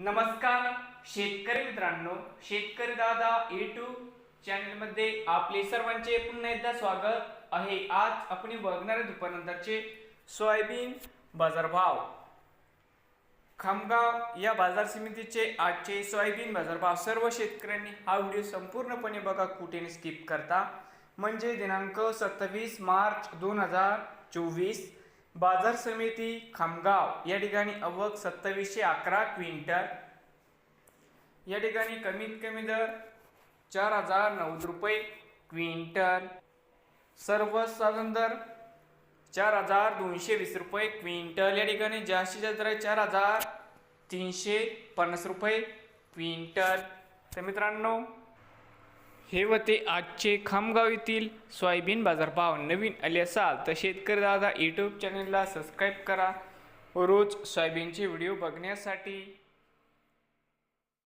नमस्कार शेतकरी मित्रांनो शेतकरी दादा यूट्यूब चॅनलमध्ये आपले सर्वांचे पुन्हा एकदा स्वागत आहे. आज आपण बघणारे दुपारनंतरचे सोयाबीन बाजारभाव. खामगाव या बाजार समितीचे आजचे सोयाबीन बाजारभाव सर्व शेतकऱ्यांनी हा व्हिडिओ संपूर्णपणे बघा कुठे स्किप करता. म्हणजे दिनांक सत्तावीस मार्च दोन हजार चोवीस. बाजार समिती खामगाव या ठिकाणी अवक सत्तावीसशे अकरा क्विंटल. या ठिकाणी कमीत कमी दर चार हजार नव्वद रुपये क्विंटल. सर्वसाधारण दर चार हजार दोनशे वीस रुपये क्विंटल. या ठिकाणी जास्तीत जास्त दर आहे चार हजार तीनशे पन्नास रुपये क्विंटल. तर मित्रांनो हे होते आजचे खामगाव येथील सोयाबीन बाजारभाव नवीन आले असाल तर शेतकरी दादा यूट्यूब चॅनलला सबस्क्राईब करा. व रोज सोयाबीनचे व्हिडिओ बघण्यासाठी